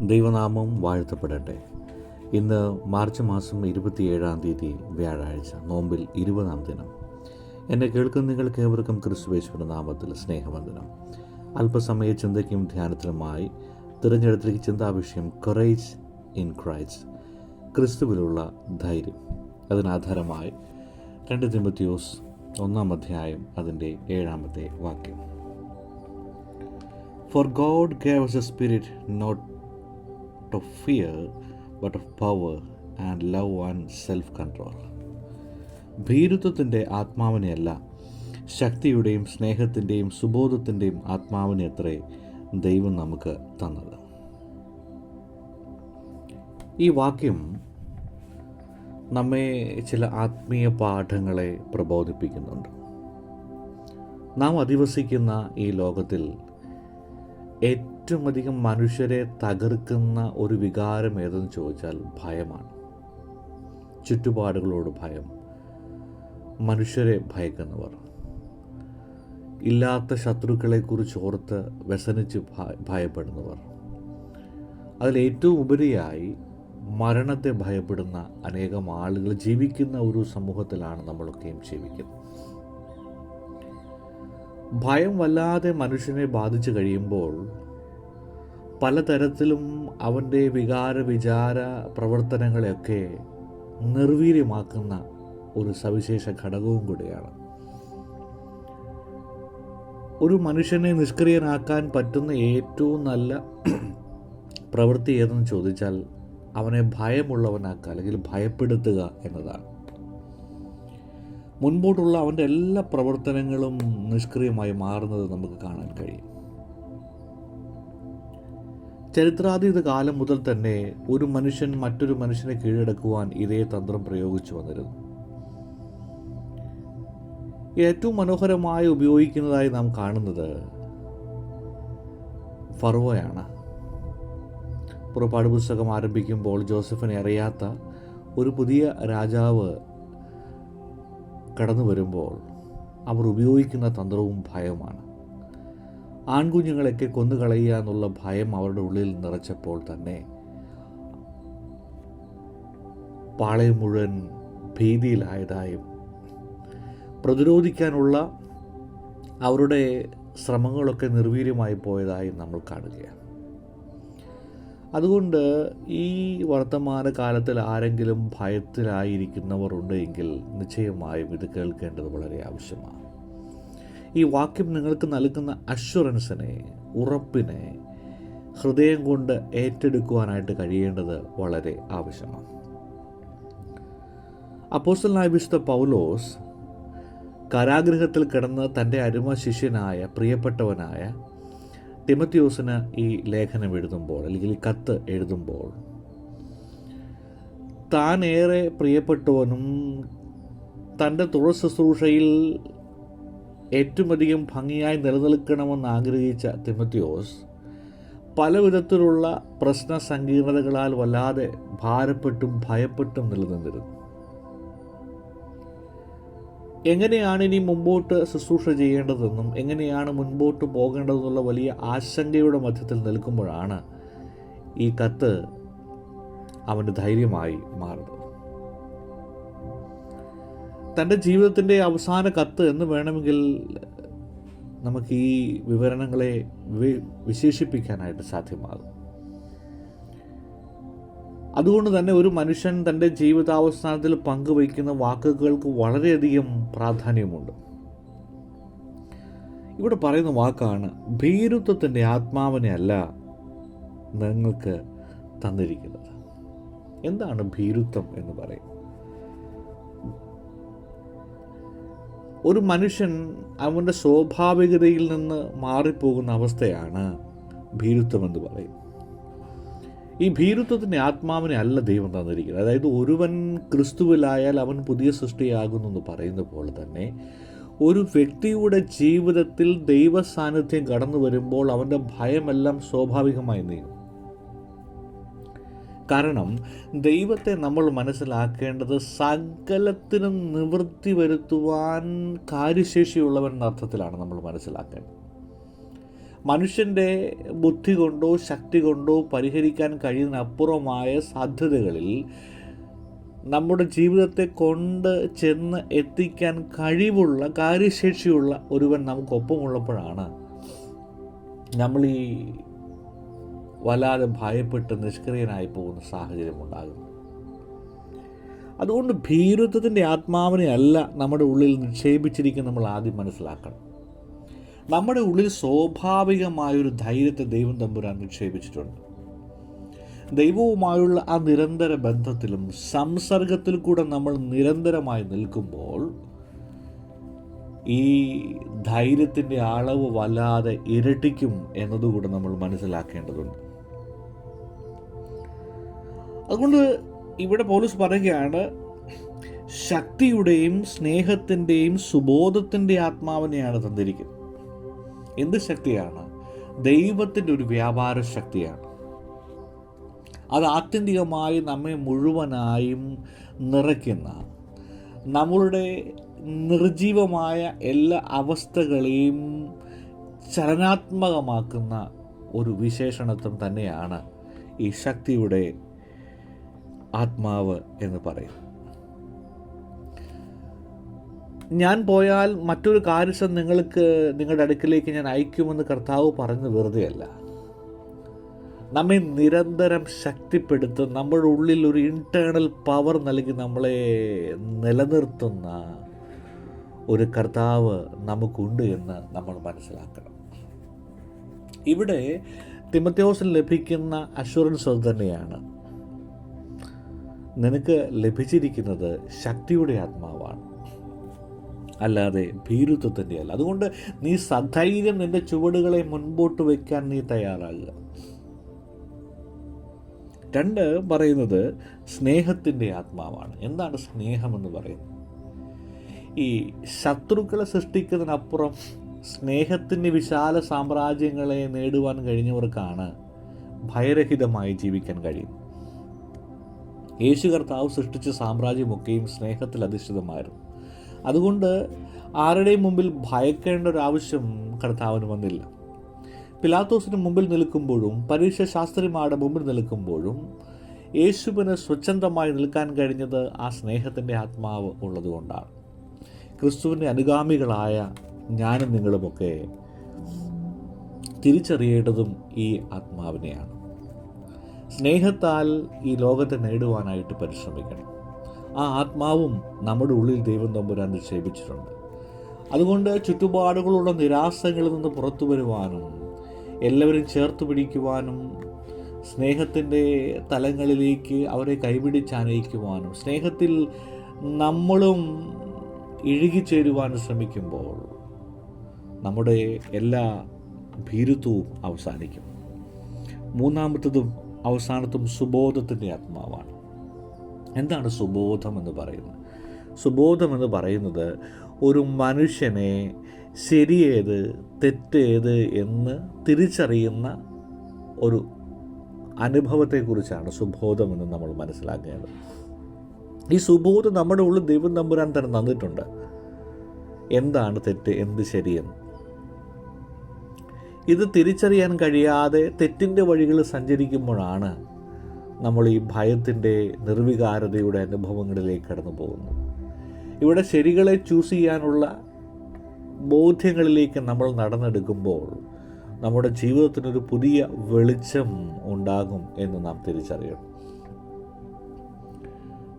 ദൈവനാമം വാഴ്ത്തപ്പെടട്ടെ. ഇന്ന് മാർച്ച് മാസം ഇരുപത്തിയേഴാം തീയതി വ്യാഴാഴ്ച നോമ്പിൽ ഇരുപതാം ദിനം. എന്നെ കേൾക്കുന്ന നിങ്ങൾക്ക് ഏവർക്കും ക്രിസ്തുവേശ്വര നാമത്തിൽ സ്നേഹവന്ദനം. അല്പസമയ ചിന്തയ്ക്കും ധ്യാനത്തിനുമായി തിരഞ്ഞെടുത്തിരിക്കുന്ന ചിന്താവിഷയം കൊറേജ് ഇൻ ക്രൈസ്റ്റ് ക്രിസ്തുവിലുള്ള ധൈര്യം. അതിനാധാരമായി രണ്ട് തിമത്തിയോസ് ഒന്നാം അധ്യായം അതിന്റെ ഏഴാമത്തെ വാക്യം. For God gave us a spirit not of fear, but of power and love and self control ഭീരുത്വത്തിന്റെ ആത്മാവിനെയല്ല ശക്തിയുടെയും സ്നേഹത്തിന്റെയും സുബോധത്തിന്റെയും ആത്മാവിനെ അത്രേ ദൈവം നമുക്ക് തന്നത്. ഈ വാക്യം നമ്മെ ചില ആത്മീയ പാഠങ്ങളെ പ്രബോധിപ്പിക്കുന്നുണ്ട്. നാം അധിവസിക്കുന്ന ഈ ലോകത്തിൽ അധികം മനുഷ്യരെ തകർക്കുന്ന ഒരു വികാരം ഏതെന്ന് ചോദിച്ചാൽ ഭയമാണ്. ചുറ്റുപാടുകളോട് ഭയം. മനുഷ്യരെ ഭയക്കുന്നവർ. ഇല്ലാത്ത ശത്രുക്കളെക്കുറിച്ച് ഓർത്ത് വ്യസനിച്ച് ഭയപ്പെടുന്നവർ. അതിലേറ്റവും ഉപരിയായി മരണത്തെ ഭയപ്പെടുന്ന അനേകം ആളുകൾ ജീവിക്കുന്ന ഒരു സമൂഹത്തിലാണ് നമ്മളൊക്കെയും ജീവിക്കുന്നത്. ഭയം വല്ലാതെ മനുഷ്യനെ ബാധിച്ചു കഴിയുമ്പോൾ പലതരത്തിലും അവന്റെ വികാര വിചാര പ്രവർത്തനങ്ങളെയൊക്കെ നിർവീര്യമാക്കുന്ന ഒരു സവിശേഷ ഘടകവും കൂടിയാണ്. ഒരു മനുഷ്യനെ നിഷ്ക്രിയനാക്കാൻ പറ്റുന്ന ഏറ്റവും നല്ല പ്രവൃത്തി ഏതെന്ന് ചോദിച്ചാൽ അവനെ ഭയമുള്ളവനാക്കുക അല്ലെങ്കിൽ ഭയപ്പെടുത്തുക എന്നതാണ്. മുൻപോട്ടുള്ള അവന്റെ എല്ലാ പ്രവർത്തനങ്ങളും നിഷ്ക്രിയമായി മാറുന്നത് നമുക്ക് കാണാൻ കഴിയും. ചരിത്രാതീത കാലം മുതൽ തന്നെ ഒരു മനുഷ്യൻ മറ്റൊരു മനുഷ്യനെ കീഴടക്കുവാൻ ഇതേ തന്ത്രം പ്രയോഗിച്ചു വന്നിരുന്നു. ഏറ്റവും മനോഹരമായി ഉപയോഗിക്കുന്നതായി നാം കാണുന്നത് ഫറോയാണ് പുറപ്പാട് പുസ്തകം ആരംഭിക്കുമ്പോൾ ജോസഫിനെ അറിയാത്ത ഒരു പുതിയ രാജാവ് കടന്നു വരുമ്പോൾ അവർ ഉപയോഗിക്കുന്ന തന്ത്രവും ഭയമാണ് ആൺകുഞ്ഞുങ്ങളെയൊക്കെ കൊന്നുകളയുക എന്നുള്ള ഭയം അവരുടെ ഉള്ളിൽ നിറച്ചപ്പോൾ തന്നെ പാളയം മുഴുവൻ ഭീതിയിലായതായും പ്രതിരോധിക്കാനുള്ള അവരുടെ ശ്രമങ്ങളൊക്കെ നിർവീര്യമായി പോയതായും നമ്മൾ കാണുകയാണ്. അതുകൊണ്ട് ഈ വർത്തമാന കാലത്തിൽ ആരെങ്കിലും ഭയത്തിലായിരിക്കുന്നവർ ഉണ്ട് എങ്കിൽ നിശ്ചയമായും ഇത് കേൾക്കേണ്ടത് വളരെ ആവശ്യമാണ്. ഈ വാക്യം നിങ്ങൾക്ക് നൽകുന്ന അഷുറൻസിനെ ഉറപ്പിനെ ഹൃദയം കൊണ്ട് ഏറ്റെടുക്കുവാനായിട്ട് കഴിയേണ്ടത് വളരെ ആവശ്യമാണ്. അപ്പോസ്റ്റലായ വിശുദ്ധ പൗലോസ് കാരാഗ്രഹത്തിൽ കിടന്ന് തന്റെ അരുമ ശിഷ്യനായ പ്രിയപ്പെട്ടവനായ ടിമത്യോസിന് ഈ ലേഖനം എഴുതുമ്പോൾ അല്ലെങ്കിൽ കത്ത് എഴുതുമ്പോൾ താൻ ഏറെ പ്രിയപ്പെട്ടവനും തന്റെ തുഴ ശുശ്രൂഷയിൽ ഏറ്റവും അധികം ഭംഗിയായി നിലനിൽക്കണമെന്ന് ആഗ്രഹിച്ച തിമത്യോസ് പല വിധത്തിലുള്ള പ്രശ്ന സങ്കീർണതകളാൽ വല്ലാതെ ഭാരപ്പെട്ടും ഭയപ്പെട്ടും നിലനിന്നിരുന്നു. എങ്ങനെയാണ് ഇനി മുമ്പോട്ട് ശുശ്രൂഷ ചെയ്യേണ്ടതെന്നും എങ്ങനെയാണ് മുൻപോട്ട് പോകേണ്ടതെന്നുള്ള വലിയ ആശങ്കയുടെ മധ്യത്തിൽ നിൽക്കുമ്പോഴാണ് ഈ കത്ത് അവന്റെ ധൈര്യമായി മാറുന്നത്. തന്റെ ജീവിതത്തിന്റെ അവസാന കത്ത് എന്ന് വേണമെങ്കിൽ നമുക്ക് ഈ വിവരണങ്ങളെ വിശേഷിപ്പിക്കാനായിട്ട് സാധ്യമാകും. അതുകൊണ്ട് തന്നെ ഒരു മനുഷ്യൻ തന്റെ ജീവിതാവസാനത്തിൽ പങ്കുവയ്ക്കുന്ന വാക്കുകൾക്ക് വളരെയധികം പ്രാധാന്യമുണ്ട്. ഇവിടെ പറയുന്ന വാക്കാണ് ഭീരുത്വത്തിന്റെ ആത്മാവിനെ അല്ല നിങ്ങൾക്ക് തന്നിരിക്കുന്നത്. എന്താണ് ഭീരുത്വം എന്ന് പറയും ഒരു മനുഷ്യൻ അവന്റെ സ്വാഭാവികതയിൽ നിന്ന് മാറിപ്പോകുന്ന അവസ്ഥയാണ് ഭീരുത്വം എന്ന് പറയും. ഈ ഭീരുത്വത്തിന്റെ ആത്മാവിനെ അല്ല ദൈവം തന്നിരിക്കുന്നത്. അതായത് ഒരുവൻ ക്രിസ്തുവിലായാൽ അവൻ പുതിയ സൃഷ്ടിയാകുന്നു എന്ന് പറയുന്ന പോലെ തന്നെ ഒരു വ്യക്തിയുടെ ജീവിതത്തിൽ ദൈവ സാന്നിധ്യം കടന്നു വരുമ്പോൾ അവന്റെ ഭയമെല്ലാം സ്വാഭാവികമായി നീങ്ങും. കാരണം ദൈവത്തെ നമ്മൾ മനസ്സിലാക്കേണ്ടത് സകലത്തിനും നിവൃത്തി വരുത്തുവാൻ കാര്യശേഷിയുള്ളവൻ എന്ന അർത്ഥത്തിലാണ് നമ്മൾ മനസ്സിലാക്കേണ്ടത്. മനുഷ്യന്റെ ബുദ്ധി കൊണ്ടോ ശക്തി കൊണ്ടോ പരിഹരിക്കാൻ കഴിയുന്ന അപ്പുറമായ സാധ്യതകളിൽ നമ്മുടെ ജീവിതത്തെ കൊണ്ട് ചെന്ന് എത്തിക്കാൻ കഴിവുള്ള കാര്യശേഷിയുള്ള ഒരുവൻ നമുക്കൊപ്പമുള്ളപ്പോഴാണ് നമ്മൾ ഈ വല്ലാതെ ഭയപ്പെട്ട് നിഷ്ക്രിയനായി പോകുന്ന സാഹചര്യം ഉണ്ടാകുന്നു. അതുകൊണ്ട് ഭീരുത്വത്തിന്റെ ആത്മാവിനെ അല്ല നമ്മുടെ ഉള്ളിൽ നിക്ഷേപിച്ചിരിക്കുന്ന നമ്മൾ ആദ്യം മനസ്സിലാക്കണം. നമ്മുടെ ഉള്ളിൽ സ്വാഭാവികമായൊരു ധൈര്യത്തെ ദൈവം തമ്പുരാൻ നിക്ഷേപിച്ചിട്ടുണ്ട്. ദൈവവുമായുള്ള ആ നിരന്തര ബന്ധത്തിലും സംസർഗത്തിൽ കൂടെ നമ്മൾ നിരന്തരമായി നിൽക്കുമ്പോൾ ഈ ധൈര്യത്തിന്റെ അളവ് വല്ലാതെ ഇരട്ടിക്കും എന്നതുകൂടെ നമ്മൾ മനസ്സിലാക്കേണ്ടതുണ്ട്. അതുകൊണ്ട് ഇവിടെ പോലീസ് പറയുകയാണ് ശക്തിയുടെയും സ്നേഹത്തിന്റെയും സുബോധത്തിന്റെ ആത്മാവിനെയാണ് തന്നിരിക്കുന്നത്. എന്ത് ശക്തിയാണ്? ദൈവത്തിന്റെ ഒരു വ്യാപാര ശക്തിയാണ്. അത് ആത്യന്തികമായി നമ്മെ മുഴുവനായും നിറയ്ക്കുന്ന നമ്മളുടെ നിർജീവമായ എല്ലാ അവസ്ഥകളെയും ചലനാത്മകമാക്കുന്ന ഒരു വിശേഷണത്വം തന്നെയാണ് ഈ ശക്തിയുടെ ആത്മാവ് എന്ന് പറയും. ഞാൻ പോയാൽ മറ്റൊരു കാര്യസം നിങ്ങൾക്ക് നിങ്ങളുടെ അടുക്കിലേക്ക് ഞാൻ അയക്കുമെന്ന് കർത്താവ് പറഞ്ഞ് വെറുതെയല്ല. നമ്മെ നിരന്തരം ശക്തിപ്പെടുത്തും നമ്മുടെ ഉള്ളിൽ ഒരു ഇന്റേർണൽ പവർ നൽകി നമ്മളെ നിലനിർത്തുന്ന ഒരു കർത്താവ് നമുക്കുണ്ട് എന്ന് നമ്മൾ മനസ്സിലാക്കണം. ഇവിടെ തിമത്യോസിന് ലഭിക്കുന്ന അഷുറൻസ് തന്നെയാണ്. നിനക്ക് ലഭിച്ചിരിക്കുന്നത് ശക്തിയുടെ ആത്മാവാണ്. അല്ലാതെ ഭീരുത്വത്തിന്റെ അല്ല. അതുകൊണ്ട് നീ സധൈര്യം നിന്റെ ചുവടുകളെ മുൻപോട്ട് വയ്ക്കാൻ നീ തയ്യാറാകുക. രണ്ട് പറയുന്നത് സ്നേഹത്തിന്റെ ആത്മാവാണ്. എന്താണ് സ്നേഹമെന്ന് പറയുന്നത്? ഈ ശത്രുക്കളെ സൃഷ്ടിക്കുന്നതിനപ്പുറം സ്നേഹത്തിന്റെ വിശാല സാമ്രാജ്യങ്ങളെ നേടുവാൻ കഴിഞ്ഞവർക്കാണ് ഭയരഹിതമായി ജീവിക്കാൻ കഴിയുന്നത്. യേശു കർത്താവ് സൃഷ്ടിച്ച സാമ്രാജ്യമൊക്കെയും സ്നേഹത്തിൽ അധിഷ്ഠിതമായിരുന്നു. അതുകൊണ്ട് ആരുടെയും മുമ്പിൽ ഭയക്കേണ്ട ഒരു ആവശ്യം കർത്താവിന് വന്നില്ല. പിലാത്തോസിന് മുമ്പിൽ നിൽക്കുമ്പോഴും പരീക്ഷ ശാസ്ത്രിമാരുടെ മുമ്പിൽ നിൽക്കുമ്പോഴും യേശുവിന് സ്വച്ഛന്തമായി നിൽക്കാൻ കഴിഞ്ഞത് ആ സ്നേഹത്തിന്റെ ആത്മാവ് ഉള്ളതുകൊണ്ടാണ്. ക്രിസ്തുവിന്റെ അനുഗാമികളായ ഞാനും നിങ്ങളുമൊക്കെ തിരിച്ചറിയേണ്ടതും ഈ ആത്മാവിനെയാണ്. സ്നേഹത്താൽ ഈ ലോകത്തെ നേടുവാനായിട്ട് പരിശ്രമിക്കണം. ആ ആത്മാവും നമ്മുടെ ഉള്ളിൽ ദൈവം തമ്പുരാൻ നിക്ഷേപിച്ചിട്ടുണ്ട്. അതുകൊണ്ട് ചുറ്റുപാടുകളുള്ള നിരാശകളിൽ നിന്ന് പുറത്തു വരുവാനും എല്ലാവരും ചേർത്ത് പിടിക്കുവാനും സ്നേഹത്തിന്റെ തലങ്ങളിലേക്ക് അവരെ കൈപിടിച്ചാനയിക്കുവാനും സ്നേഹത്തിൽ നമ്മളും ഇഴുകിച്ചേരുവാനും ശ്രമിക്കുമ്പോൾ നമ്മുടെ എല്ലാ ഭീരുത്വവും അവസാനിക്കും. മൂന്നാമത്തതും അവസാനത്തും സുബോധത്തിന്റെ ആത്മാവാണ്. എന്താണ് സുബോധം എന്ന് പറയുന്നത്? സുബോധം എന്ന് പറയുന്നത് ഒരു മനുഷ്യനെ ശരിയേത് തെറ്റേത് എന്ന് തിരിച്ചറിയുന്ന ഒരു അനുഭവത്തെക്കുറിച്ചാണ് സുബോധം എന്ന് നമ്മൾ മനസ്സിലാക്കേണ്ടത്. ഈ സുബോധം നമ്മുടെ ഉള്ളിൽ ദൈവം നമ്പുരാൻ തന്നെ തന്നിട്ടുണ്ട്. എന്താണ് തെറ്റ് എന്ത് ശരിയെന്ന്? ഇത് തിരിച്ചറിയാൻ കഴിയാതെ തെറ്റിന്റെ വഴികൾ സഞ്ചരിക്കുമ്പോഴാണ് നമ്മൾ ഈ ഭയത്തിന്റെ നിർവികാരതയുടെ അനുഭവങ്ങളിലേക്ക് കടന്നു പോകുന്നത്. ഇവിടെ ശരികളെ ചൂസ് ചെയ്യാനുള്ള ബോധ്യങ്ങളിലേക്ക് നമ്മൾ നടന്നെടുക്കുമ്പോൾ നമ്മുടെ ജീവിതത്തിനൊരു പുതിയ വെളിച്ചം ഉണ്ടാകും എന്ന് നാം തിരിച്ചറിയണം.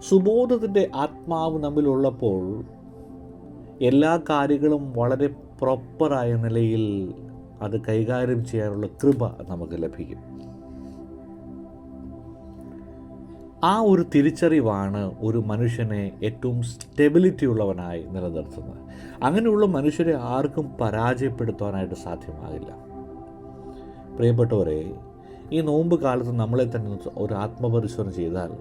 സുബോധത്തിന്റെ ആത്മാവ് നമ്മിലുള്ളപ്പോൾ എല്ലാ കാര്യങ്ങളും വളരെ പ്രോപ്പറായ നിലയിൽ അത് കൈകാര്യം ചെയ്യാനുള്ള കൃപ നമുക്ക് ലഭിക്കും. ആ ഒരു തിരിച്ചറിവാണ് ഒരു മനുഷ്യനെ ഏറ്റവും സ്റ്റെബിലിറ്റി ഉള്ളവനായി നിലനിർത്തുന്നത്. അങ്ങനെയുള്ള മനുഷ്യരെ ആർക്കും പരാജയപ്പെടുത്താനായിട്ട് സാധ്യമാകില്ല. പ്രിയപ്പെട്ടവരെ ഈ നോമ്പ് കാലത്ത് നമ്മളെ തന്നെ ഒരു ആത്മപരിശോധന ചെയ്താൽ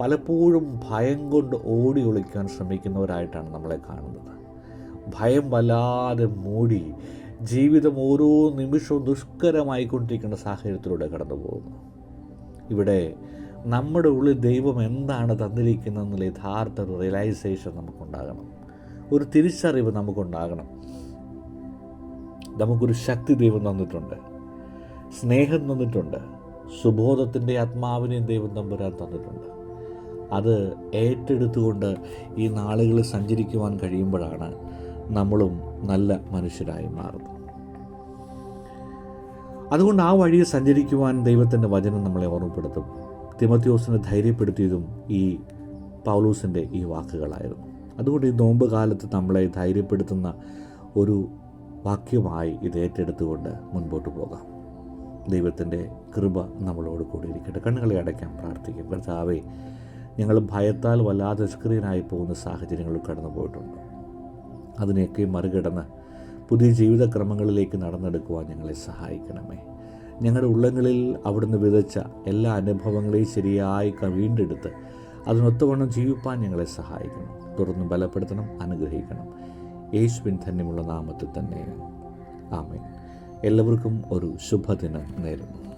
പലപ്പോഴും ഭയം കൊണ്ട് ഓടി ഒളിക്കാൻ ശ്രമിക്കുന്നവരായിട്ടാണ് നമ്മളെ കാണുന്നത്. ഭയം വല്ലാതെ മൂടി ജീവിതം ഓരോ നിമിഷവും ദുഷ്കരമായിക്കൊണ്ടിരിക്കുന്ന സാഹചര്യത്തിലൂടെ കടന്നു പോകുന്നു ഇവിടെ നമ്മുടെ ഉള്ളിൽ ദൈവം എന്താണ് തന്നിരിക്കുന്നതെന്നുള്ള യഥാർത്ഥ റിയലൈസേഷൻ നമുക്കുണ്ടാകണം. ഒരു തിരിച്ചറിവ് നമുക്കുണ്ടാകണം. നമുക്കൊരു ശക്തി ദൈവം തന്നിട്ടുണ്ട്. സ്നേഹം തന്നിട്ടുണ്ട്. സുബോധത്തിന്റെ ആത്മാവിനെയും ദൈവം തമ്പുരാൻ തന്നിട്ടുണ്ട്. അത് ഏറ്റെടുത്തുകൊണ്ട് ഈ നാളുകളിൽ സഞ്ചരിക്കുവാൻ കഴിയുമ്പോഴാണ് നമ്മളും നല്ല മനുഷ്യരായി മാറുന്നു. അതുകൊണ്ട് ആ വഴിയിൽ സഞ്ചരിക്കുവാൻ ദൈവത്തിന്റെ വചനം നമ്മളെ ഓർമ്മപ്പെടുത്തും. തിമത്യോസിനെ ധൈര്യപ്പെടുത്തിയതും ഈ പൗലൂസിന്റെ ഈ വാക്കുകളായിരുന്നു. അതുകൊണ്ട് ഈ നോമ്പ് കാലത്ത് നമ്മളെ ധൈര്യപ്പെടുത്തുന്ന ഒരു വാക്യമായി ഇത് ഏറ്റെടുത്തുകൊണ്ട് മുൻപോട്ട് പോകാം. ദൈവത്തിന്റെ കൃപ നമ്മളോട് കൂടി ഇരിക്കട്ടെ. കണ്ണുകളെ അടയ്ക്കാൻ പ്രാർത്ഥിക്കും. കർത്താവേ ഞങ്ങൾ ഭയത്താൽ വല്ലാതെ നിഷ്ക്രിയനായി പോകുന്ന സാഹചര്യങ്ങളിൽ കടന്നു പോയിട്ടുണ്ട് അതിനെയൊക്കെ മറികടന്ന് പുതിയ ജീവിതക്രമങ്ങളിലേക്ക് നടന്നെടുക്കുവാൻ ഞങ്ങളെ സഹായിക്കണമേ. ഞങ്ങളുടെ ഉള്ളങ്ങളിൽ അവിടുന്ന് വിതച്ച എല്ലാ അനുഭവങ്ങളെയും ശരിയായി വീണ്ടെടുത്ത് അതിനൊത്തവണ്ണം ജീവിപ്പാൻ ഞങ്ങളെ സഹായിക്കണം. തുടർന്ന് ബലപ്പെടുത്തണം അനുഗ്രഹിക്കണം. യേശുവിൻ ധന്യമുള്ള നാമത്തിൽ തന്നെ. ആമേൻ. എല്ലാവർക്കും ഒരു ശുഭദിനം നേരുന്നു.